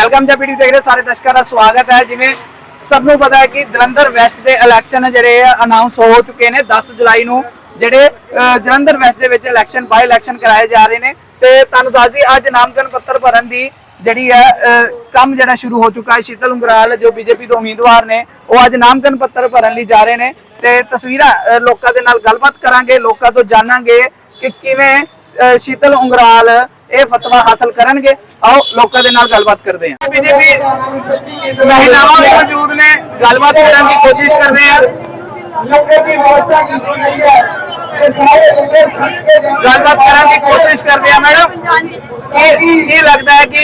Welcome ਜਾਂ ਪੀਡੀ ਦੇਖ ਰਹੇ ਸਾਰੇ ਦਰਸ਼ਕਾਂ ਦਾ ਸਵਾਗਤ ਹੈ। ਜਿਵੇਂ ਸਭ ਨੂੰ ਪਤਾ ਹੈ ਕਿ ਜਲੰਧਰ ਵੈਸਟ ਦੇ ਇਲੈਕਸ਼ਨ ਜਿਹੜੇ ਅਨਾਉਂਸ ਹੋ ਚੁੱਕੇ ਨੇ 10 ਜੁਲਾਈ ਨੂੰ ਜਿਹੜੇ ਜਲੰਧਰ ਵੈਸਟ ਦੇ ਵਿੱਚ ਇਲੈਕਸ਼ਨ ਬਾਈ ਇਲੈਕਸ਼ਨ ਕਰਾਏ ਜਾ ਰਹੇ ਨੇ। ਤੇ ਤੁਹਾਨੂੰ ਦੱਸ ਦਈ ਅੱਜ ਨਾਮਕਰਨ ਪੱਤਰ ਭਰਨ ਦੀ ਜਿਹੜੀ ਹੈ ਕੰਮ ਜਿਹੜਾ ਸ਼ੁਰੂ ਹੋ ਚੁੱਕਾ ਹੈ, ਸ਼ੀਤਲ ਉਂਗਰਾਲ ਜੋ ਬੀਜੇਪੀ ਦੇ ਉਮੀਦਵਾਰ ਨੇ, ਉਹ ਅੱਜ ਨਾਮਕਰਨ ਪੱਤਰ ਭਰਨ ਲਈ ਜਾ ਰਹੇ ਨੇ। ਤੇ ਤਸਵੀਰਾਂ ਲੋਕਾਂ ਦੇ ਨਾਲ ਗੱਲਬਾਤ ਕਰਾਂਗੇ, ਲੋਕਾਂ ਤੋਂ ਜਾਣਾਂਗੇ ਕਿ ਕਿਵੇਂ ਸ਼ੀਤਲ ਉਂਗਰਾਲ ਇਹ ਫਤਵਾ ਹਾਸਲ ਕਰਨਗੇ। ਆਓ ਲੋਕਾਂ ਦੇ ਨਾਲ ਗੱਲਬਾਤ ਕਰਦੇ ਹਾਂ। ਬੀਜੇਪੀ ਮਹਿਲਾਵਾਂ ਵੀ ਮੌਜੂਦ ਨੇ, ਗੱਲਬਾਤ ਕਰਨ ਦੀ ਕੋਸ਼ਿਸ਼ ਕਰਦੇ ਆ ਲੋਕਾਂ ਦੀ ਵਾਰਤਾ ਕੀਤੀ ਗਈ ਹੈ। ਗੱਲਬਾਤ ਕਰਨ ਦੀ ਕੋਸ਼ਿਸ਼ ਕਰਦੇ ਆ, ਮੈਡਮ। ਕੀ ਕੀ ਲੱਗਦਾ ਹੈ ਕਿ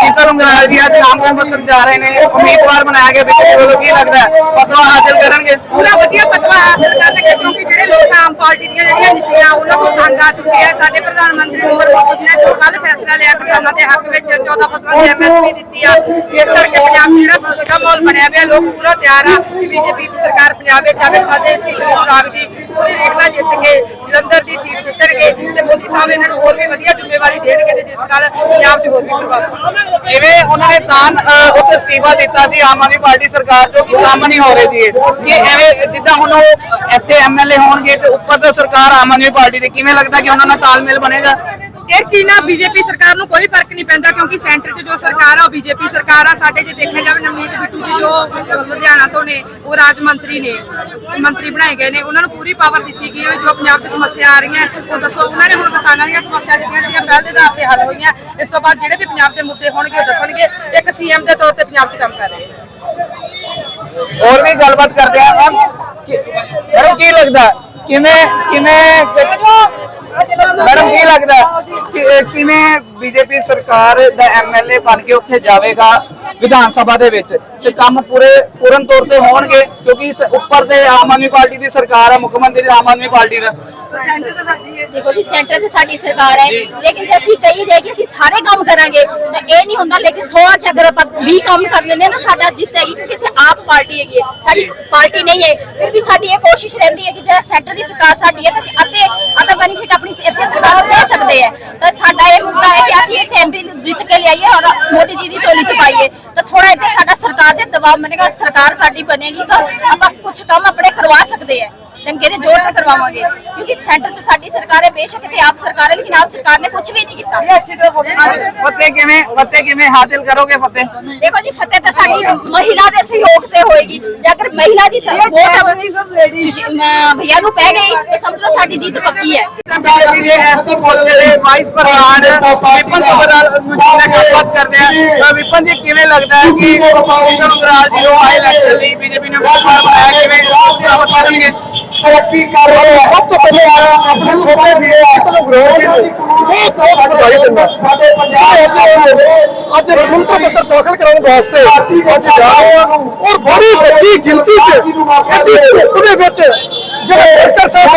ਸ਼ੀਤਲ ਉਂਗਰਾਲ ਜੀ ਅੱਜ ਨਾਮ ਪੱਤਰ ਜਾ ਰਹੇ ਨੇ? ਉਮੀਦਵਾਰ ਬਣਾਇਆ ਗਿਆ ਵਿਕਟਰੀ ਵੱਲੋਂ ਕੀ ਲੱਗਦਾ ਹੈ? ਪਤਵਾ ਹਾਸਲ ਕਰਨਗੇ? ਪੂਰਾ ਵਧੀਆ ਪਤਵਾ ਹਾਸਲ ਕਰਨਗੇ, ਕਿਉਂਕਿ ਜਿਹੜੇ ਲੋਕ ਆਮ ਪਾਰਟੀ ਦੀਆਂ ਜਿਹੜੀਆਂ ਨੀਤੀਆਂ, ਉਹਨਾਂ ਤੋਂ ਤੰਗ ਆ ਚੁੱਕੇ ਆ। ਸਾਡੇ ਪ੍ਰਧਾਨ ਮੰਤਰੀ ਨਰਿੰਦਰ ਮੋਦੀ ਨੇ ਜੋ ਕੱਲ ਫੈਸਲਾ ਲਿਆ ਕਿਸਾਨਾਂ ਦੇ ਹੱਕ ਵਿੱਚ 14% ਐਮਐਸਪੀ ਦਿੱਤੀ ਆ। ਇਸ ਕਰਕੇ ਪੰਜਾਬ ਜਿਹੜਾ ਪੁਸ਼ਕਾ ਮਾਹੌਲ ਬਣਿਆ ਪਿਆ, ਲੋਕ ਪੂਰਾ ਤਿਆਰ ਆ ਬੀਜੇਪੀ ਸਰਕਾਰ ਪੰਜਾਬ ਵਿੱਚ ਆਵੇ। ਸਾਡੇ ਸ਼ੀਤਲ ਉਂਗਰਾਲ ਜੀ, ਪੂਰੀ ਰੇਖਾ ਜਿੱਤ ਕੇ ਜਲੰਧਰ ਦੀ ਸੀਟ ਜਿੱਤਣਗੇ ਤੇ ਮੋਦੀ ਸਾਹਿਬ ਇਹਨਾਂ ਨੂੰ ਹੋਰ ਵੀ ਵਧੀਆ ਜ਼ਿੰਮੇਵਾਰੀ ਦੇਣਗੇ ਤੇ ਜਿਸ ਨਾਲ ਪੰਜਾਬ 'ਚ ਹੋਰ ਵੀ ਪ੍ਰਭਾਵ ਜਿਵੇਂ ਉਹਨਾਂ ਨੇ ਤਾਂ ਅਹ, ਉੱਥੇ ਅਸਤੀਫਾ ਦਿੱਤਾ ਸੀ ਆਮ ਆਦਮੀ ਪਾਰਟੀ ਸਰਕਾਰ ਜੋ ਕਿ ਕੰਮ ਨਹੀਂ ਹੋ ਰਹੇ ਸੀ ਕਿ ਐਵੇਂ ਜਿੱਦਾਂ ਹੁਣ ਉਹ ਇੱਥੇ ਐਮਐਲਏ ਹੋਣਗੇ ਤੇ ਉੱਪਰ ਤੋਂ ਸਰਕਾਰ ਆਮ ਆਦਮੀ ਪਾਰਟੀ ਦੀ ਕਿਵੇਂ ਲੱਗਦਾ ਕਿ ਉਹਨਾਂ ਨਾਲ ਤਾਲਮੇਲ ਬਣੇਗਾ? ਇਸ ਚੀਜ਼ ਨਾਲ ਬੀਜੇਪੀ ਸਰਕਾਰ ਨੂੰ ਕੋਈ ਫ਼ਰਕ ਨਹੀਂ ਪੈਂਦਾ ਕਿਉਂਕਿ ਸੈਂਟਰ 'ਚ ਜੋ ਸਰਕਾਰ ਆ, ਉਹ ਬੀਜੇਪੀ ਸਰਕਾਰ ਆ। ਸਾਡੇ ਜੇ ਦੇਖਿਆ ਜਾਵੇ, ਨਵਨੀਤ ਬਿੱਟੂ ਜੀ ਜੋ ਲੁਧਿਆਣਾ ਤੋਂ ਨੇ, ਉਹ ਰਾਜ ਮੰਤਰੀ ਨੇ, ਮੰਤਰੀ ਬਣਾਏ ਗਏ ਨੇ। ਉਹਨਾਂ ਨੂੰ ਪੂਰੀ ਪਾਵਰ ਦਿੱਤੀ ਗਈ ਹੈ ਜੋ ਪੰਜਾਬ 'ਚ ਸਮੱਸਿਆ ਆ ਰਹੀਆਂ, ਉਹ ਦੱਸੋ। ਉਹਨਾਂ ਨੇ ਹੁਣ ਕਿਸਾਨਾਂ ਦੀਆਂ ਸਮੱਸਿਆ ਦਿੱਤੀਆਂ ਜਿਹੜੀਆਂ ਪਹਿਲ ਦੇ ਆਧਾਰ ਤੇ ਹੱਲ ਹੋਈਆਂ, ਇਸ ਤੋਂ ਬਾਅਦ ਜਿਹੜੇ ਵੀ ਪੰਜਾਬ ਦੇ ਮੁੱਦੇ ਹੋਣਗੇ, ਉਹ ਦੱਸਣਗੇ। ਇੱਕ ਸੀਐਮ ਦੇ ਤੌਰ ਤੇ ਪੰਜਾਬ 'ਚ ਕੰਮ ਕਰ ਰਹੇ ਨੇ। ਹੋਰ ਵੀ ਗੱਲਬਾਤ ਕਰਦੇ ਆ, ਮੈਮ। ਕੀ ਲੱਗਦਾ? ਕਿਵੇਂ ਕਿਵੇਂ ਮੈਡਮ ਕੀ ਲੱਗਦਾ ਕਿ ਕਿਵੇਂ ਬੀਜੇਪੀ ਸਰਕਾਰ ਦਾ ਐਮਐਲਏ ਬਣ ਕੇ ਉੱਥੇ ਜਾਵੇਗਾ? ਵਿਧਾਨ ਸਭਾ ਦੇ ਵਿੱਚ ਤੇ ਕੰਮ ਪੂਰੇ ਪੂਰਨ ਤੌਰ ਤੇ ਹੋਣਗੇ ਕਿਉਂਕਿ ਉੱਪਰ ਤੇ ਆਮ ਆਦਮੀ ਪਾਰਟੀ ਦੀ ਸਰਕਾਰ ਹੈ ਮੁੱਖ ਮੰਤਰੀ ਆਮ ਆਦਮੀ ਪਾਰਟੀ ਦਾ। ਦੇਖੋ ਜੀ ਸੈਂਟਰ ਤੇ ਸਾਡੀ ਸਰਕਾਰ ਹੈ ਲੇਕਿਨ ਜੇ ਅਸੀਂ ਕਹੀ ਜਾਏ ਕਿ ਅਸੀਂ ਸਾਰੇ ਕੰਮ ਕਰਾਂਗੇ ਤਾਂ ਇਹ ਨਹੀਂ ਹੁੰਦਾ ਲੇਕਿਨ 100 ਚ ਅਗਰ ਆਪਾਂ 20 ਕੰਮ ਕਰ ਲੈਂਦੇ ਹਾਂ ਨਾ ਸਾਡਾ ਜਿੱਤ ਹੈਗੀ ਕਿਉਂਕਿ ਇੱਥੇ ਆਪ ਪਾਰਟੀ ਹੈਗੀ ਹੈ। ਸਾਡੀ ਪਾਰਟੀ ਨਹੀਂ ਹੈ ਫਿਰ ਵੀ ਸਾਡੀ ਇਹ ਕੋਸ਼ਿਸ਼ ਰਹਿੰਦੀ ਹੈ ਕਿ ਜੇ ਸੈਂਟਰ ਦੀ ਸਰਕਾਰ ਸਾਡੀ ਹੈ ਤਾਂ ਅਸੀਂ ਅੱਧੇ ਅੱਧਾ ਬੈਨੀਫਿਟ ਆਪਣੀ ਇੱਥੇ ਸਰਕਾਰ ਨੂੰ ਦੇ ਸਕਦੇ ਹੈ। ਤਾਂ ਸਾਡਾ ਇਹ ਮੁੱਦਾ ਹੈ ਕਿ ਅਸੀਂ ਇੱਥੇ ਐਮਪੀ ਜਿੱਤ ਕੇ ਲਿਆਈਏ ਔਰ ਮੋਦੀ ਜੀ ਦੀ ਝੋਲੀ ਚ ਪਾਈਏ। ਤਾਂ ਥੋੜਾ ਇੱਥੇ ਸਾਡਾ ਸਰਕਾਰ ਤੇ ਦਬਾਅ ਬਣੇਗਾ, ਸਰਕਾਰ ਸਾਡੀ ਬਣੇਗੀ ਤਾਂ ਆਪਾਂ ਕੁਝ ਕੰਮ ਆਪਣੇ ਕਰਵਾ ਸਕਦੇ ਆ ਚੰਗੇ ਦੇ ਜੋਰ ਨਾਲ ਕਰਵਾਵਾਂਗੇ। ਕਿਉਂਕਿ ਸੈਂਟਰ 'ਚ ਸਾਡੀ ਸਰਕਾਰ ਹੈ ਬੇਸ਼ੱਕ ਇੱਥੇ ਆਪ ਸਰਕਾਰ ਹੈ ਲੇਕਿਨ ਆਪ ਸਰਕਾਰ ਨੇ ਕੁਝ ਵੀ ਨਹੀਂ ਕੀਤਾ। ਫਤਿਹ ਕਿਵੇਂ ਫਤਿਹ ਕਿਵੇਂ ਹਾਸਿਲ ਕਰੋਗੇ ਫਤਿਹ? ਦੇਖੋ ਜੀ ਫਤਿਹ ਤਾਂ ਸਾਡੀ ਮਹਿਲਾ ਦੇ ਸਹਿਯੋਗ ਸੇ ਹੋਏਗੀ। ਜੇ ਅਗਰ ਮਹਿਲਾ ਦੀ ਵੋਟ ਭਈਆ ਨੂੰ ਪੈ ਗਈ ਤਾਂ ਸਮਝ ਲਓ ਸਾਡੀ ਜਿੱਤ ਪੱਕੀ ਹੈ। ਦੇ ਐਸਸੀ ਮੋਰਚੇ ਦੇ ਵਾਈਸ ਪ੍ਰਧਾਨ ਵਿਪਨ ਸਭਰਾਲ ਨਾਲ ਗੱਲਬਾਤ ਕਰਦੇ ਆ। ਵਿਪਨ ਜੀ ਕਿਵੇਂ ਲੱਗਦਾ ਹੈ ਕਿ ਸ਼ੀਤਲ ਉਂਗਰਾਲ ਜੀ। ਉਹ ਆਏ ਇਲੈਕਸ਼ਨ ਲਈ ਬੀਜੇਪੀ ਨੇ ਉਮੀਦਵਾਰ ਬਣਾਇਆ ਕਿਵੇਂ? ਗੱਲਬਾਤ ਕਰਨਗੇ ਤਰੱਕੀ ਕਰ ਰਹੇ ਆ। ਸਭ ਤੋਂ ਪਹਿਲੇ ਆ ਆਪਣੇ ਛੋਟੇ ਵੀਰ ਨੂੰ ਗਰੋਹ ਬਹੁਤ ਬਹੁਤ ਵਧਾਈ ਦਿੰਦਾ। ਅੱਜ ਅੱਜ ਮੰਤਰ ਪੱਤਰ ਦਾਖਲ ਕਰਾਉਣ ਵਾਸਤੇ ਅੱਜ ਜਾ ਰਹੇ ਆ। ਔਰ ਬੜੀ ਵੱਡੀ ਗਿਣਤੀ ਚ ਇੱਥੇ ਵਿੱਚ ਜਿਹੜੇ ਡਾਕਟਰ ਸਾਹਿਬ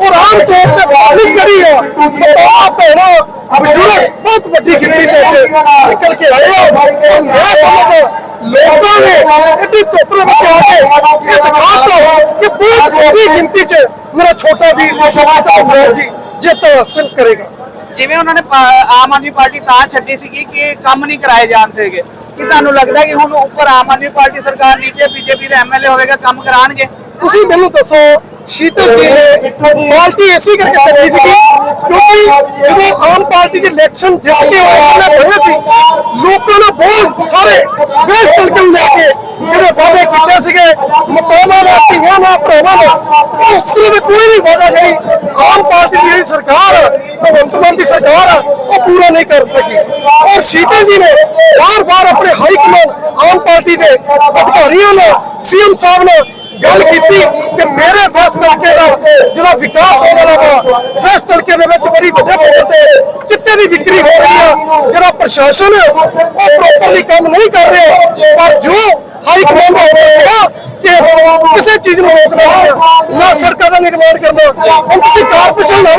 ਔਰ ਆਮ ਤੌਰ ਤੇ ਬਾਣੀ ਕਰੀ ਆ। ਮਾਂ ਭੈਣਾਂ ਬਜ਼ੁਰਗ ਬਹੁਤ ਵੱਡੀ ਗਿਣਤੀ ਚ ਨਿਕਲ ਕੇ ਆਏ ਆ। ਔਰ ਮੈਂ ਸਮਝਦਾ ਲੋਕਾਂ ਨੇ ਇੱਥੇ ਧੁੱਪ ਦੇ ਆ ਕੇ ਇਹ ਵੱਡੀ ਗਿਣਤੀ 'ਚ ਮੇਰਾ ਛੋਟਾ ਵੀਰ ਸ਼ੀਤਲ ਉਗਰਾਲ ਜੀ ਜਿੱਤ ਹਾਸਲ ਕਰੇਗਾ। ਜਿਵੇਂ ਉਹਨਾਂ ਨੇ ਪਾ- ਆਮ ਆਦਮੀ ਪਾਰਟੀ ਤਾਂ ਛੱਡੀ ਸੀਗੀ ਕਿ ਕੰਮ ਨਹੀਂ ਕਰਾਏ ਜਾਣ ਸੀਗੇ ਕਿ ਤੁਹਾਨੂੰ ਲੱਗਦਾ ਕਿ ਹੁਣ ਉੱਪਰ ਆਮ ਆਦਮੀ ਪਾਰਟੀ ਸਰਕਾਰ ਨੀਚੇ ਬੀਜੇਪੀ ਦਾ ਐਮਐਲਏ ਹੋਵੇਗਾ ਕੰਮ ਕਰਾਣਗੇ? ਤੁਸੀਂ ਮੈਨੂੰ ਦੱਸੋ ਸ਼ੀਤਲ ਜੀ ਨੇ। ਪਾਰਟੀ ਐਸੀ ਕਰਕੇ ਚੱਲੀ ਸੀ ਕਿਉਂਕਿ ਜਦੋਂ ਆਮ ਪਾਰਟੀ ਦੇ ਇਲੈਕਸ਼ਨ ਜਿੱਤ ਕੇ ਉਹਨੇ ਬਣੇ ਸੀ। ਲੋਕਾਂ ਨੇ ਬਹੁਤ ਸਾਰੇ ਵੇਸ ਚਲ ਲੈ ਕੇ ਜਿਹੜੇ ਵਾਅਦੇ ਕੀਤੇ ਸੀਗੇ ਮਤਾਵਾਂ ਨਾਲ ਧੀਆਂ ਨਾਲ ਭਰਾਵਾਂ ਨਾਲ ਉਸ ਦੇ ਕੋਈ ਵੀ ਵਾਅਦਾ ਨਹੀਂ। ਆਮ ਪਾਰਟੀ ਦੀ ਜਿਹੜੀ ਸਰਕਾਰ ਆ, ਭਗਵੰਤ ਮਾਨ ਦੀ ਸਰਕਾਰ ਆ, ਉਹ ਪੂਰਾ ਨਹੀਂ ਕਰ ਸਕੀ। ਔਰ ਸ਼ੀਤਲ ਜੀ ਨੇ ਬਾਰ-ਬਾਰ ਆਪਣੇ ਹਾਈ ਕਮਾਂਡ ਆਮ ਪਾਰਟੀ ਦੇ ਅਧਿਕਾਰੀਆਂ ਨਾਲ ਸੀਐਮ ਸਾਹਿਬ ਨਾਲ ਗੱਲ ਕੀਤੀ ਕਿ ਮੇਰੇ ਫਸਟ ਹਲਕੇ ਦਾ ਜਿਹੜਾ ਵਿਕਾਸ ਹੋਣ ਵਾਲਾ ਵਾ ਫਸਟ ਹਲਕੇ ਦੇ ਵਿੱਚ ਬੜੀ ਵੱਡੇ ਪੱਧਰ ਤੇ ਚਿੱਟੇ ਦੀ ਵਿਕਰੀ ਹੋ ਰਹੀ ਆ। ਜਿਹੜਾ ਪ੍ਰਸ਼ਾਸਨ ਹੈ, ਉਹ ਪ੍ਰੋਪਰਲੀ ਕੰਮ ਨਹੀਂ ਕਰ ਰਿਹਾ। ਪਰ ਜੋ ਹਾਈ ਕਮਾਂਡ ਹੋਵੇਗਾ ਕਿ ਕਿਸੇ ਚੀਜ਼ ਨੂੰ ਰੋਕਣਾ ਨਾ ਸੜਕਾਂ ਦਾ ਨਿਰਮਾਣ ਕਰਨਾ। ਹੁਣ ਤੁਸੀਂ ਕਾਰਪੋਰੇਸ਼ਨ ਲਾਓ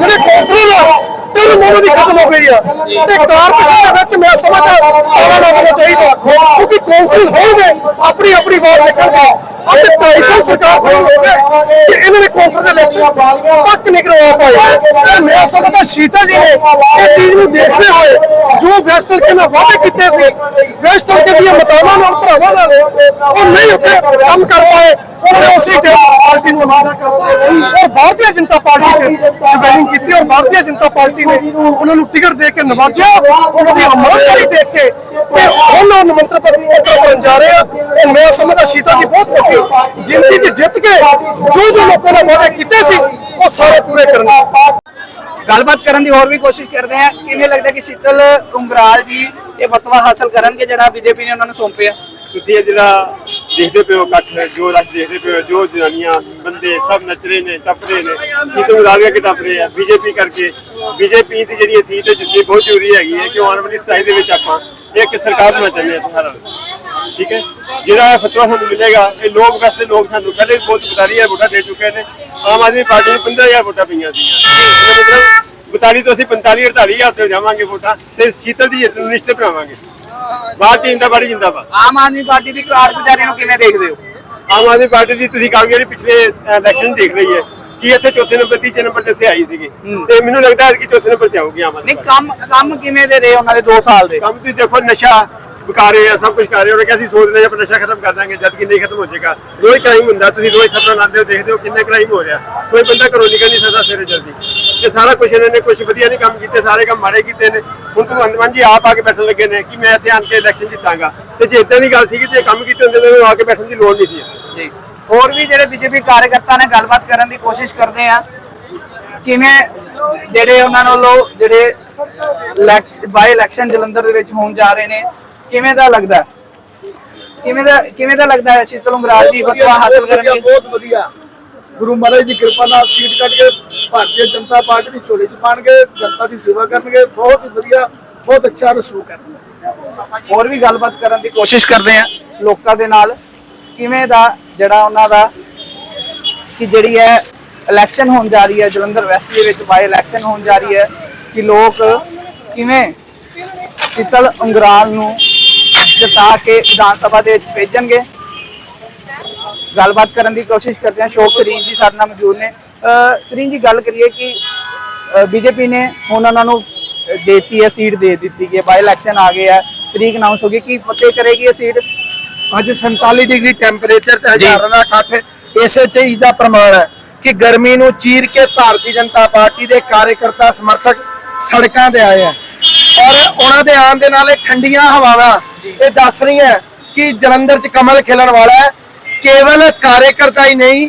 ਜਿਹੜੇ ਕੌਂਸਲਰ ਆ ਤੇਰੀ ਮੋਨੋ ਦੀ ਖਤਮ ਹੋ ਗਈ ਆ। ਤੇ ਕਾਰਪੋਰੇਸ਼ਨ ਦੇ ਵਿੱਚ ਮੈਂ ਸਮਝਦਾ ਤਾਲਾ ਲਾਉਣਾ ਚਾਹੀਦਾ। ਕਿਉਂਕਿ ਕੌਂਸਲ ਹੋਣਗੇ ਆਪਣੀ ਆਪਣੀ ਵਾਰ ਦੇਖਣਗੇ। ਅੱਜ 2.5 ਸਾਲ ਸਰਕਾਰ ਬਣੀ ਹੋ ਗਏ ਕਿ ਇਹਨਾਂ ਨੇ ਕੌਂਸਲ ਦੇ ਇਲੈਕਸ਼ਨ ਤੱਕ ਨਹੀਂ ਕਰਵਾ ਪਾਏ। ਤੇ ਮੈਂ ਸਮਝਦਾ ਸ਼ੀਤਾ ਜੀ ਨੇ, ਇਹ ਚੀਜ਼ ਨੂੰ ਦੇਖਦੇ ਹੋਏ ਜੋ ਵੈਸਟਰ ਕੇ ਨਾਲ ਵਾਅਦੇ ਕੀਤੇ ਸੀ ਵੈਸਟਰ ਕੇ ਦੀਆਂ ਮਤਾਵਾਂ ਨਾਲ, ਭਰਾਵਾਂ ਨਾਲ, ਉਹ ਨਹੀਂ ਉੱਤੇ ਕੰਮ ਕਰ ਪਾਏ। ਉਹਨਾਂ ਨੇ ਉਸੇ ਪਾਰਟੀ ਨੂੰ ਨਮਾਦਾ ਕਰਤਾ ਔਰ ਭਾਰਤੀ ਜਨਤਾ ਪਾਰਟੀ ਚ ਜੁਆਇਨਿੰਗ ਕੀਤੀ ਔਰ ਭਾਰਤੀ ਜਨਤਾ ਪਾਰਟੀ ਨੇ ਉਹਨਾਂ ਨੂੰ ਟਿਕਟ ਦੇ ਕੇ ਨਵਾਜਿਆ, ਉਹਨਾਂ ਦੀ ਇਮਾਨਦਾਰੀ ਦੇਖ ਕੇ ਤੇ ਉਹਨਾਂ ਨੂੰ ਮੰਤਰ ਪਰ ਜਾ ਰਹੇ ਆ ਤੇ ਮੈਂ ਸਮਝਦਾ ਸ਼ੀਤਾ ਜੀ ਬਹੁਤ ਵੱਡੀ ਗਿਣਤੀ 'ਚ ਜਿੱਤ ਕੇ ਜੋ ਜੋ ਲੋਕਾਂ ਨੇ ਵਾਅਦੇ ਕੀਤੇ ਸੀ, ਉਹ ਸਾਰੇ ਪੂਰੇ ਕਰਨੇ। ਗੱਲਬਾਤ ਕਰਨ ਦੀ ਹੋਰ ਵੀ ਕੋਸ਼ਿਸ਼ ਕਰਦੇ ਹਾਂ। ਕਿਵੇਂ ਲੱਗਦਾ ਕਿ ਸ਼ੀਤਲ ਉਂਗਰਾਲ ਜੀ ਇਹ ਫਤਵਾ ਹਾਸਲ ਕਰਨਗੇ ਜਿਹੜਾ ਬੀਜੇਪੀ ਨੇ ਉਹਨਾਂ ਨੂੰ ਸੌਂਪਿਆ? ਤੁਸੀਂ ਇਹ ਜਿਹੜਾ ਦੇਖਦੇ ਪਿਓ ਇਕੱਠ, ਜੋ ਰਸ਼ ਦੇਖਦੇ ਪਿਓ ਜੋ ਜਨਾਨੀਆਂ, ਬੰਦੇ ਸਭ ਨੱਚ ਰਹੇ ਨੇ, ਟੱਪ ਰਹੇ ਨੇ, ਕੀ ਤੋਂ ਕਿ ਟੱਪ ਰਹੇ ਆ? ਬੀਜੇਪੀ ਕਰਕੇ, ਬੀਜੇਪੀ ਦੀ ਜਿਹੜੀ ਸੀਟ ਹੈ ਜਿੱਤਣੀ ਬਹੁਤ ਜ਼ਰੂਰੀ ਹੈਗੀ ਹੈ ਕਿ ਆਉਣ ਵਾਲੀ ਸਤਾਈ ਦੇ ਵਿੱਚ ਆਪਾਂ ਇੱਕ ਸਰਕਾਰ ਬਣਾਉਣਾ ਚਾਹੁੰਦੇ ਸਾਰਾ ਠੀਕ ਹੈ? ਜਿਹੜਾ ਇਹ ਫਤਵਾ ਸਾਨੂੰ ਮਿਲੇਗਾ, ਇਹ ਲੋਕ ਵੈਸੇ ਲੋਕ ਸਾਨੂੰ ਪਹਿਲੇ ਬਹੁਤ ਬਤਾਰੀ ਹੈ ਵੋਟਾਂ ਦੇ ਚੁੱਕੇ ਨੇ, ਆਮ ਆਦਮੀ ਪਾਰਟੀ ਨੂੰ 15000 ਵੋਟਾਂ ਪਈਆਂ ਸੀਗੀਆਂ। ਮਤਲਬ 42 ਤੋਂ ਅਸੀਂ 45 48 ਹਜ਼ਾਰ ਤੇ ਜਾਵਾਂਗੇ ਵੋਟਾਂ ਤੇ ਸ਼ੀਤਲ ਦੀ ਜਿੱਤ ਨੂੰ ਨਿਸ਼ਚਿਤ ਬਣਾਵਾਂਗੇ। ਬਾਤ ਜਿੰਦਾਬਾਦ ਜਿੰਦਾਬਾਦ। ਆਮ ਆਦਮੀ ਪਾਰਟੀ ਦੀ ਕਾਰਗੁਜ਼ਾਰੀ ਨੂੰ ਕਿਵੇਂ ਦੇਖਦੇ ਹੋ? ਆਮ ਆਦਮੀ ਪਾਰਟੀ ਦੀ ਤੁਸੀਂ ਕਾਰਗੁਜ਼ਾਰੀ ਪਿਛਲੇ ਇਲੈਕਸ਼ਨ ਦੇਖ ਰਹੀ ਹੈ ਕਿ ਇੱਥੇ ਚੌਥੇ ਨੰਬਰ ਤੀਜੇ ਨੰਬਰ ਤੇ ਇੱਥੇ ਆਈ ਸੀਗੀ। ਤੇ ਮੈਨੂੰ ਲੱਗਦਾ ਹੈ ਕਿ ਚੌਥੇ ਨੰਬਰ ਤੇ ਆਊਗੀ ਆਮ ਆਦਮੀ ਨਹੀਂ ਕੰਮ ਕੰਮ ਕਿਵੇਂ ਦੇ ਰਹੇ ਉਹਨਾਂ ਦੇ 2 ਸਾਲ ਦੇ? ਕੰਮ ਤੁਸੀਂ ਦੇਖੋ ਨਸ਼ਾ ਵਿਕਾ ਰਹੇ ਆ, ਸਭ ਕੁਝ ਕਰ ਰਹੇ ਹੋ ਕਿ ਅਸੀਂ ਸੋਚ ਰਹੇ ਹਾਂ ਨਸ਼ਾ ਖਤਮ ਕਰ ਦਾਂਗੇ, ਜਦ ਕਿ ਨਹੀਂ ਖਤਮ ਹੋ ਜਾਏਗਾ। ਰੋਜ਼ ਕ੍ਰਾਈਮ ਹੁੰਦਾ, ਤੁਸੀਂ ਰੋਜ਼ ਖਬਰਾਂ ਲਾਉਂਦੇ ਹੋ, ਦੇਖਦੇ ਹੋ ਕਿੰਨੇ ਕ੍ਰਾਈਮ ਹੋ ਰਿਹਾ। ਕੋਈ ਬੰਦਾ ਘਰੋਂ ਨਿਕਲ ਨਹੀਂ ਸਕਦਾ ਸਵੇਰੇ ਜਲਦੀ। ਇਹ ਸਾਰਾ ਕੁਝ ਇਹਨਾਂ ਨੇ ਕੁਝ ਵਧੀਆ ਨਹੀਂ ਕੰਮ ਕੀਤੇ, ਸਾਰੇ ਕੰਮ ਮਾੜੇ ਕੀਤੇ ਨੇ। ਹੁਣ ਤੂੰ ਅੰਦਮਾਨ ਜੀ ਆਪ ਆ ਕੇ ਬੈਠਣ ਲੱਗੇ ਨੇ ਕਿ ਮੈਂ ਇੱਥੇ ਆਣ ਕੇ ਇਲੈਕਸ਼ਨ ਜਿੱਤਾਂਗਾ। ਤੇ ਜੇ ਇਦਾਂ ਦੀ ਗੱਲ ਸੀਗੀ, ਤੇ ਇਹ ਕੰਮ ਕੀਤੇ ਹੁੰਦੇ ਤਾਂ ਆ ਕੇ ਬੈਠਣ ਦੀ ਲੋੜ ਨਹੀਂ ਸੀ। ਜੀ। ਹੋਰ ਵੀ ਜਿਹੜੇ ਬੀਜੇਪੀ ਕਾਰਜਕਰਤਾ ਨੇ ਗੱਲਬਾਤ ਕਰਨ ਦੀ ਕੋਸ਼ਿਸ਼ ਕਰਦੇ ਆ, ਕਿਵੇਂ ਜਿਹੜੇ ਉਹਨਾਂ ਵੱਲੋਂ ਜਿਹੜੇ ਬਾਈ ਇਲੈਕਸ਼ਨ ਜਲੰਧਰ ਦੇ ਵਿੱਚ ਹੋਣ ਜਾ ਰਹੇ ਨੇ ਕਿਵੇਂ ਦਾ ਲੱਗਦਾ? ਕਿਵੇਂ ਦਾ ਕਿਵੇਂ ਦਾ ਲੱਗਦਾ ਹੈ ਸ਼ੀਤਲ ਉਂਗਰਾਲ ਜੀ ਫਤਵਾ ਹਾਸਲ ਕਰਨਗੇ? ਬਹੁਤ ਵਧੀਆ। ਗੁਰੂ ਮਹਾਰਾਜ ਦੀ ਕਿਰਪਾ ਨਾਲ ਸੀਟ ਕੱਢ ਕੇ ਭਾਰਤੀ ਜਨਤਾ ਪਾਰਟੀ ਦੀ ਝੋਲੀ ਚ ਪਾਣਗੇ ਜਨਤਾ ਦੀ ਸੇਵਾ ਕਰਨਗੇ ਬਹੁਤ ਹੀ ਵਧੀਆ ਬਹੁਤ ਅੱਛਾ ਰਸੂਖ ਕਰਨਗੇ। ਹੋਰ ਵੀ ਗੱਲਬਾਤ ਕਰਨ ਦੀ ਕੋਸ਼ਿਸ਼ ਕਰਦੇ ਆ ਲੋਕਾਂ ਦੇ ਨਾਲ। ਕਿਵੇਂ ਦਾ ਜਿਹੜਾ ਉਹਨਾਂ ਦਾ ਕਿ ਜਿਹੜੀ ਹੈ ਇਲੈਕਸ਼ਨ ਹੋਣ ਜਾ ਰਹੀ ਹੈ ਜਲੰਧਰ ਵੈਸਟ ਦੇ ਵਿੱਚ ਬਾਈ ਇਲੈਕਸ਼ਨ ਹੋਣ ਜਾ ਰਹੀ ਹੈ ਕਿ ਲੋਕ ਕਿਵੇਂ ਸ਼ੀਤਲ ਉਂਗਰਾਲ ਨੂੰ ਜਿਤਾ ਕੇ ਵਿਧਾਨ ਸਭਾ ਦੇ ਵਿੱਚ ਭੇਜਣਗੇ। ਗੱਲਬਾਤ ਕਰਨ ਦੀ ਕੋਸ਼ਿਸ਼ ਕਰਦੇ ਹਾਂ। ਸ਼ੋਕ ਸਰੀਨ ਜੀ ਸਾਡੇ ਨਾਲ ਮੌਜੂਦ ਨੇ। ਸਰੀਨ ਜੀ ਗੱਲ ਕਰੀਏ ਕਿ ਬੀਜੇਪੀ ਨੇ ਹੁਣ ਉਹਨਾਂ ਨੂੰ ਦੇਤੀ ਹੈ ਸੀਟ ਦੇ ਦਿੱਤੀ ਹੈ। ਬਾਈ ਇਲੈਕਸ਼ਨ ਆ ਗਏ ਆ ਤਰੀਕ ਅਨਾਉਂਸ ਹੋ ਗਈ। ਕੀ ਫਤਿਹ ਕਰੇਗੀ ਇਹ ਸੀਟ? ਅੱਜ 47 ਡਿਗਰੀ ਟੈਂਪਰੇਚਰ ਤੇ ਹਜ਼ਾਰਾਂ ਦਾ ਇਕੱਠ ਇਸੇ ਚੀਜ਼ ਦਾ ਪ੍ਰਮਾਣ ਹੈ ਕਿ ਗਰਮੀ ਨੂੰ ਚੀਰ ਕੇ ਭਾਰਤੀ ਜਨਤਾ ਪਾਰਟੀ ਦੇ ਕਾਰਜਕਰਤਾ ਸਮਰਥਕ ਸੜਕਾਂ ਤੇ ਆਏ ਆ ਔਰ ਉਹਨਾਂ ਦੇ ਆਉਣ ਦੇ ਨਾਲ ਇਹ ਠੰਡੀਆਂ ਹਵਾਵਾਂ ਇਹ ਦੱਸ ਰਹੀਆਂ ਕਿ ਜਲੰਧਰ 'ਚ ਕਮਲ ਖਿਲਣ ਵਾਲਾ ਹੈ। ਕੇਵਲ ਕਾਰਜਕਰਤਾ ਹੀ ਨਹੀਂ,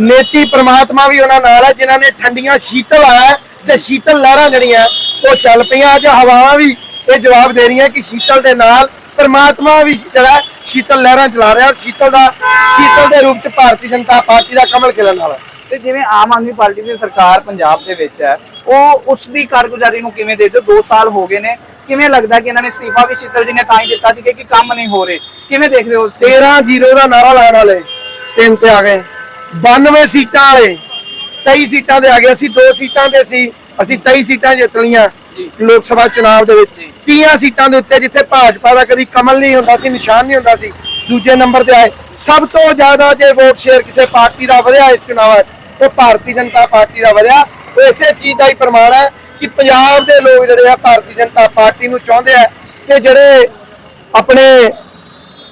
ਨੇਤੀ ਪ੍ਰਮਾਤਮਾ ਵੀ ਉਹਨਾਂ ਨਾਲ ਹੈ, ਜਿਨ੍ਹਾਂ ਨੇ ਠੰਡੀਆਂ ਸ਼ੀਤਲ ਆ ਤੇ ਸ਼ੀਤਲ ਲਹਿਰਾਂ ਜਿਹੜੀਆਂ ਉਹ ਚੱਲ ਪਈਆਂ। ਅੱਜ ਹਵਾਵਾਂ ਵੀ ਇਹ ਜਵਾਬ ਦੇ ਰਹੀਆਂ ਕਿ ਸ਼ੀਤਲ ਦੇ ਨਾਲ ਪਰਮਾਤਮਾ ਵੀ ਜਿਹੜਾ ਸ਼ੀਤਲ ਲਹਿਰਾਂ ਚਲਾ ਰਿਹਾ ਔਰ ਸ਼ੀਤਲ ਦਾ ਸ਼ੀਤਲ ਦੇ ਰੂਪ ਚ ਭਾਰਤੀ ਜਨਤਾ ਪਾਰਟੀ ਦਾ ਕਮਲ ਖਿਲਣ ਵਾਲਾ ਤੇ ਜਿਵੇਂ ਆਮ ਆਦਮੀ ਪਾਰਟੀ ਦੀ ਸਰਕਾਰ ਪੰਜਾਬ ਦੇ ਵਿੱਚ ਹੈ, ਉਹ ਉਸ ਦੀ ਕਾਰਗੁਜ਼ਾਰੀ ਨੂੰ ਕਿਵੇਂ ਦੇਖਦੇ ਹੋ? 2 ਸਾਲ ਹੋ ਗਏ ਨੇ ਕਿਵੇਂ ਲੱਗਦਾ ਕਿ ਇਹਨਾਂ ਨੇ ਅਸਤੀਫਾ ਵੀ ਸ਼ੀਤਲ ਜੀ ਨੇ ਤਾਂ ਹੀ ਦਿੱਤਾ ਸੀ ਕਿ ਕੰਮ ਨਹੀਂ ਹੋ ਰਹੇ? ਕਿਵੇਂ ਦੇਖਦੇ ਹੋ 13 ਜ਼ੀਰੋ ਦਾ ਨਾਰਾ ਲਾਉਣ ਵਾਲੇ ਤਿੰਨ ਤੇ ਆ ਗਏ। 92 ਸੀਟਾਂ ਵਾਲੇ 23 ਸੀਟਾਂ ਤੇ ਆ ਗਏ। ਅਸੀਂ ਦੋ ਸੀਟਾਂ ਤੇ ਸੀ ਅਸੀਂ 23 ਸੀਟਾਂ ਜਿੱਤ ਲਈਆਂ ਲੋਕ ਸਭਾ ਚੁਣਾਵ ਦੇ ਵਿੱਚ। 30 ਸੀਟਾਂ ਦੇ ਉੱਤੇ ਜਿੱਥੇ ਭਾਜਪਾ ਦਾ ਕਦੀ ਕਮਲ ਨਹੀਂ ਹੁੰਦਾ ਸੀ ਨਿਸ਼ਾਨ ਨਹੀਂ ਹੁੰਦਾ ਸੀ ਦੂਜੇ ਨੰਬਰ ਤੇ ਆਏ। ਸਭ ਤੋਂ ਜ਼ਿਆਦਾ ਜੇ ਵੋਟ ਸ਼ੇਅਰ ਕਿਸੇ ਪਾਰਟੀ ਦਾ ਵਧਿਆ ਇਸ ਚੁਣਾਵ ਉਹ ਭਾਰਤੀ ਜਨਤਾ ਪਾਰਟੀ ਦਾ ਵਧਿਆ। ਇਸੇ ਚੀਜ਼ ਦਾ ਹੀ ਪ੍ਰਮਾਣ ਹੈ ਕਿ ਪੰਜਾਬ ਦੇ ਲੋਕ ਜਿਹੜੇ ਆ ਭਾਰਤੀ ਜਨਤਾ ਪਾਰਟੀ ਨੂੰ ਚਾਹੁੰਦੇ ਆ ਕਿ ਜਿਹੜੇ ਆਪਣੇ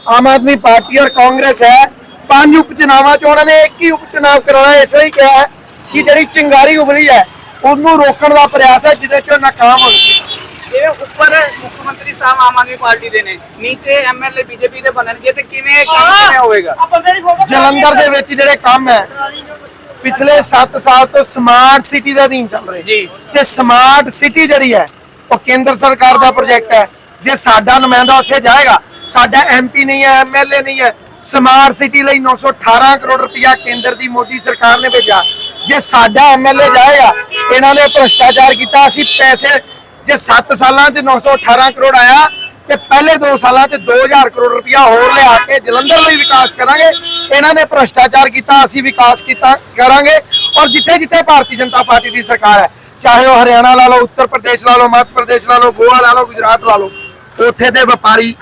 ਆਮ ਆਦਮੀ ਪਾਰਟੀ ਔਰ ਕਾਂਗਰਸ ਹੈ ਪੰਜ ਉਪ ਚੁਣਾਵਾਂ ਚ ਉਹਨਾਂ ਨੇ ਇੱਕ ਹੀ ਉਪ ਚੁਣਾਵ ਕਰਾਉਣਾ ਇਸ ਲਈ ਕਿਹਾ ਹੈ ਕਿ ਜਿਹੜੀ ਚਿੰਗਾਰੀ ਉਭਰੀ ਹੈ ਉਹਨੂੰ ਰੋਕਣ ਦਾ ਪ੍ਰਯਾਸ ਹੈ ਜਿਹਦੇ ਚ ਉਹ ਨਾਕਾਮ ਹੋ ਗਏ ਜਿਵੇਂ ਉੱਪਰ ਮੁੱਖ ਮੰਤਰੀ ਸਾਹਿਬ ਆਮ ਆਦਮੀ ਪਾਰਟੀ ਦੇ ਨੇ ਨੀਚੇ ਐਮਐਲਏ ਬੀਜੇਪੀ ਦੇ ਬਣਨਗੇ ਤੇ ਕਿਵੇਂ ਕੰਮ ਕਿਵੇਂ ਹੋਵੇਗਾ? ਜਲੰਧਰ ਦੇ ਵਿੱਚ ਜਿਹੜੇ ਕੰਮ ਹੈ ਪਿਛਲੇ 7 ਸਾਲ ਤੋਂ ਸਮਾਰਟ ਸਿਟੀ ਦਾ ਅਧੀਨ ਚੱਲ ਰਹੇ। ਜੀ। ਤੇ ਸਮਾਰਟ ਸਿਟੀ ਜਿਹੜੀ ਹੈ ਉਹ ਕੇਂਦਰ ਸਰਕਾਰ ਦਾ ਪ੍ਰੋਜੈਕਟ ਹੈ। ਜੇ ਸਾਡਾ ਨੁਮਾਇੰਦਾ ਉੱਥੇ ਜਾਏਗਾ ਸਾਡਾ ਐਮਪੀ ਨਹੀਂ ਹੈ ਐਮਐਲਏ ਨਹੀਂ ਹੈ ਸਮਾਰਟ ਸਿਟੀ ਲਈ 918 ਕਰੋੜ ਰੁਪਇਆ ਕੇਂਦਰ ਦੀ ਮੋਦੀ ਸਰਕਾਰ ਨੇ ਭੇਜਿਆ। ਜੇ ਸਾਡਾ ਐਮਐਲਏ ਜਾਏਗਾ ਇਹਨਾਂ ਨੇ ਭ੍ਰਸ਼ਟਾਚਾਰ ਕੀਤਾ ਅਸੀਂ ਪੈਸੇ ਜੇ 7 ਸਾਲਾਂ 'ਚ 918 ਕਰੋੜ ਆਇਆ ਤੇ ਪਹਿਲੇ 2 ਸਾਲਾਂ 'ਚ 2000 ਕਰੋੜ ਰੁਪਇਆ ਹੋਰ ਲਿਆ ਕੇ ਜਲੰਧਰ ਲਈ ਵਿਕਾਸ ਕਰਾਂਗੇ ਇਹਨਾਂ ਨੇ ਭ੍ਰਸ਼ਟਾਚਾਰ ਕੀਤਾ, ਅਸੀਂ ਵਿਕਾਸ ਕੀਤਾ, ਕਰਾਂਗੇ। ਔਰ ਜਿੱਥੇ ਜਿੱਥੇ ਭਾਰਤੀ ਜਨਤਾ ਪਾਰਟੀ ਦੀ ਸਰਕਾਰ ਹੈ, ਚਾਹੇ ਉਹ ਹਰਿਆਣਾ ਲਾ ਲਓ, ਉੱਤਰ ਪ੍ਰਦੇਸ਼ ਲਾ ਲਓ, ਮੱਧ ਪ੍ਰਦੇਸ਼ ਲਾ ਲਓ, ਗੋਆ ਲਾ ਲਓ, ਗੁਜਰਾਤ ਲਾ ਲਓ, ਉੱਥੇ ਦੇ ਵਪਾਰੀ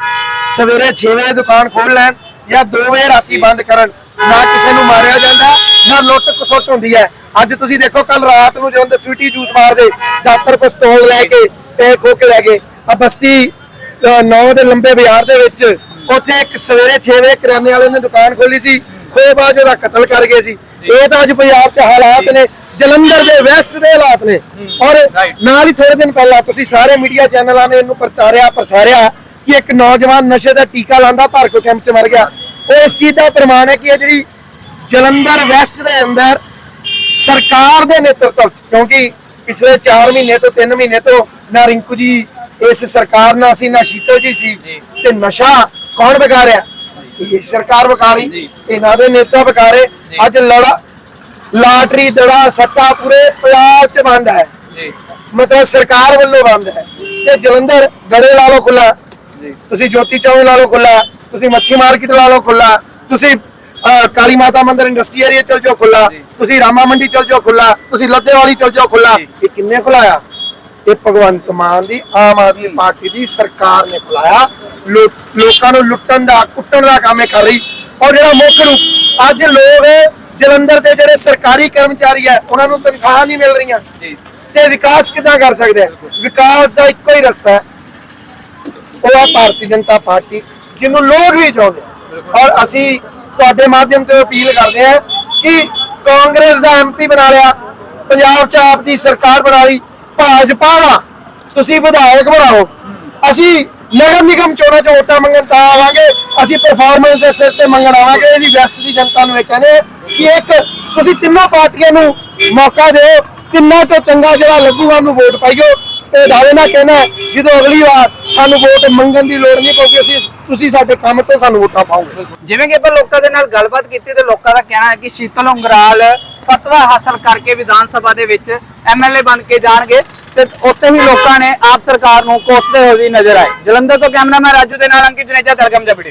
ਸਵੇਰੇ 6 ਵਜੇ ਦੁਕਾਨ ਖੋਲ ਲੈਣ ਜਾਂ 2 ਵਜੇ ਰਾਤੀ ਬੰਦ ਕਰਨ, ਨਾ ਕਿਸੇ ਨੂੰ ਮਾਰਿਆ ਜਾਂਦਾ, ਨਾ ਲੁੱਟ ਖਸੁੱਟ ਹੁੰਦੀ ਹੈ। ਅੱਜ ਤੁਸੀਂ ਦੇਖੋ ਕੱਲ ਰਾਤ ਨੂੰ ਜਦੋਂ ਸਵੀਟੀ ਜੂਸ ਮਾਰਦੇ, ਦਾਤਰ ਪਿਸਤੌਲ ਲੈ ਕੇ ਤੇ ਖੋ ਕੇ ਲੈ ਗਏ ਆ ਬਸਤੀ 9 ਦੇ ਲੰਬੇ ਬਾਜ਼ਾਰ ਦੇ ਵਿੱਚ ਉੱਥੇ ਇੱਕ ਸਵੇਰੇ 6 ਵਜੇ ਕਰਿਆਨੇ ਵਾਲੇ ਨੇ ਦੁਕਾਨ ਖੋਲੀ ਸੀ ਖੋਬਾਜ ਉਹਦਾ ਕਤਲ ਕਰ ਗਏ ਸੀ। ਇਹ ਤਾਂ ਅੱਜ ਪੰਜਾਬ 'ਚ ਹਾਲਾਤ ਨੇ ਜਲੰਧਰ ਦੇ ਵੈਸਟ ਦੇ ਹਾਲਾਤ ਨੇ। ਔਰ ਨਾਲ ਹੀ ਥੋੜੇ ਦਿਨ ਪਹਿਲਾਂ ਤੁਸੀਂ ਸਾਰੇ ਮੀਡੀਆ ਚੈਨਲਾਂ ਨੇ ਇਹਨੂੰ ਪ੍ਰਚਾਰਿਆ ਪ੍ਰਸਾਰਿਆ ਕਿ ਇੱਕ ਨੌਜਵਾਨ ਨਸ਼ੇ ਦਾ ਟੀਕਾ ਲਾਂਦਾ ਭਾਰਕੋ ਕੈਂਪ 'ਚ ਮਰ ਗਿਆ। ਉਹ ਇਸ ਚੀਜ਼ ਦਾ ਪ੍ਰਮਾਣ ਹੈ ਕਿ ਇਹ ਜਿਹੜੀ ਜਲੰਧਰ ਵੈਸਟ ਦੇ ਅੰਦਰ ਸਰਕਾਰ ਦੇ ਨੇਤਰਤਵ ਕਿਉਂਕਿ ਪਿਛਲੇ 4 ਮਹੀਨੇ ਤੋਂ 3 ਮਹੀਨੇ ਤੋਂ ਨਾ ਰਿੰਕੂ ਜੀ ਇਸ ਸਰਕਾਰ ਨਾਲ ਸੀ ਨਾ ਸ਼ੀਤਲ ਜੀ ਸੀ ਤੇ ਨਸ਼ਾ ਕੌਣ ਵਿਕਾ ਰਿਹਾ? ਇਹ ਸਰਕਾਰ ਵਿਕਾ ਰਹੀ ਇਹਨਾਂ ਦੇ ਨੇਤਾ ਵਿਕਾ ਰਹੇ। ਅੱਜ ਲੜਾ ਲਾਟਰੀ ਦੜਾ ਸੱਟਾ ਪੂਰੇ ਪੰਜਾਬ 'ਚ ਬੰਦ ਹੈ। ਮਤਲਬ ਸਰਕਾਰ ਵੱਲੋਂ ਬੰਦ ਹੈ। ਤੇ ਜਲੰਧਰ ਗੜੇ ਲਾ ਲਓ ਖੁੱਲਾ ਤੁਸੀਂ ਜੋਤੀ ਚੌਂਕ ਲਾ ਲਓ ਖੁੱਲਾ ਤੁਸੀਂ ਮੱਛੀ ਮਾਰਕੀਟ ਲਾ ਲਓ ਖੁੱਲਾ ਤੁਸੀਂ ਕਾਲੀ ਮਾਤਾ ਮੰਦਿਰ ਇੰਡਸਟਰੀ ਏਰੀਆ ਚਲ ਜਾਓ ਖੁੱਲਾ ਤੁਸੀਂ ਰਾਮਾ ਮੰਡੀ ਚਲ ਜਾਓ ਖੁੱਲਾ ਤੁਸੀਂ ਲੱਦੇਵਾਲੀ ਚਲ ਜਾਓ ਖੁੱਲਾ ਇਹ ਕਿੰਨੇ ਖੁਲਾਇਆ ਇਹ ਭਗਵੰਤ ਮਾਨ ਦੀ ਆਮ ਆਦਮੀ ਪਾਰਟੀ ਦੀ ਸਰਕਾਰ ਨੇ ਖੁਲਾਇਆ ਲੋਕਾਂ ਨੂੰ ਲੁੱਟਣ ਦਾ ਕੁੱਟਣ ਦਾ ਕੰਮ ਇਹ ਕਰ ਰਹੀ। ਔਰ ਜਿਹੜਾ ਮੁੱਖ ਰੂਪ ਅੱਜ ਲੋਕ ਜਲੰਧਰ ਦੇ ਜਿਹੜੇ ਸਰਕਾਰੀ ਕਰਮਚਾਰੀ ਆ ਉਹਨਾਂ ਨੂੰ ਤਨਖਾਹਾਂ ਨਹੀਂ ਮਿਲ ਰਹੀਆਂ। ਤੇ ਵਿਕਾਸ ਕਿੱਦਾਂ ਕਰ ਸਕਦੇ? ਆ ਵਿਕਾਸ ਦਾ ਇੱਕੋ ਹੀ ਰਸਤਾ ਹੈ। ਉਹ ਹੈ ਭਾਰਤੀ ਜਨਤਾ ਪਾਰਟੀ ਜਿਹਨੂੰ ਲੋਕ ਵੀ ਚਾਹੁੰਦੇ ਆ। ਔਰ ਅਸੀਂ ਤੁਹਾਡੇ ਮਾਧਿਅਮ ਤੇ ਅਪੀਲ ਕਰਦੇ ਹਾਂ ਕਿ ਕਾਂਗਰਸ ਦਾ ਐਮਪੀ ਬਣਾ ਲਿਆ ਪੰਜਾਬ 'ਚ ਆਪ ਦੀ ਸਰਕਾਰ ਬਣਾ ਲਈ ਭਾਜਪਾ ਦਾ ਤੁਸੀਂ ਵਿਧਾਇਕ ਬਣਾਓ। ਅਸੀਂ ਨਗਰ ਨਿਗਮ ਚੋਣਾਂ 'ਚ ਵੋਟਾਂ ਮੰਗਣ ਤਾਂ ਆਵਾਂਗੇ। ਅਸੀਂ ਪਰਫਾਰਮੈਂਸ ਦੇ ਸਿਰ ਤੇ ਮੰਗਣ ਆਵਾਂਗੇ। ਅਸੀਂ ਵੈਸਟ ਦੀ ਜਨਤਾ ਨੂੰ ਇਹ ਕਹਿੰਦੇ ਕਿ ਇੱਕ, ਤੁਸੀਂ ਤਿੰਨੋਂ ਪਾਰਟੀਆਂ ਨੂੰ ਮੌਕਾ ਦਿਓ, ਤਿੰਨਾਂ ਚੋਂ ਚੰਗਾ ਜਿਹੜਾ ਲੱਗੂਗਾ ਉਹਨੂੰ ਵੋਟ ਪਾਈਓ। ਤੇ ਦਾਅਵੇ ਨਾਲ ਕਹਿਣਾ ਜਦੋਂ ਅਗਲੀ ਵਾਰ ਸਾਨੂੰ ਵੋਟ ਮੰਗਣ ਦੀ ਲੋੜ ਨਹੀਂ ਕਿਉਂਕਿ ਅਸੀਂ ਤੁਸੀਂ ਸਾਡੇ ਕੰਮ ਤੋਂ ਸਾਨੂੰ ਵੋਟਾਂ ਪਾਓਗੇ। ਜਿਵੇਂ ਕਿ ਆਪਾਂ ਲੋਕਾਂ ਦੇ ਨਾਲ ਗੱਲਬਾਤ ਕੀਤੀ ਤੇ ਲੋਕਾਂ ਦਾ ਕਹਿਣਾ ਹੈ ਕਿ ਸ਼ੀਤਲ ਉਂਗਰਾਲ ਫਤਵਾ ਹਾਸਲ ਕਰਕੇ ਵਿਧਾਨ ਸਭਾ ਦੇ ਵਿੱਚ ਐਮਐਲਏ ਬਣ ਕੇ ਜਾਣਗੇ। ਤੇ ਉੱਥੇ ਹੀ ਲੋਕਾਂ ਨੇ ਆਪ ਸਰਕਾਰ ਨੂੰ ਕੋਸਦੇ ਹੋਏ ਵੀ ਨਜ਼ਰ ਆਏ। ਜਲੰਧਰ ਤੋਂ ਕੈਮਰਾਮੈਨ ਰਾਜੂ ਦੇ ਨਾਲ ਅੰਕਿਤ ਜਨੇਜਾ, ਦਰਗਮ ਜਬੜੀ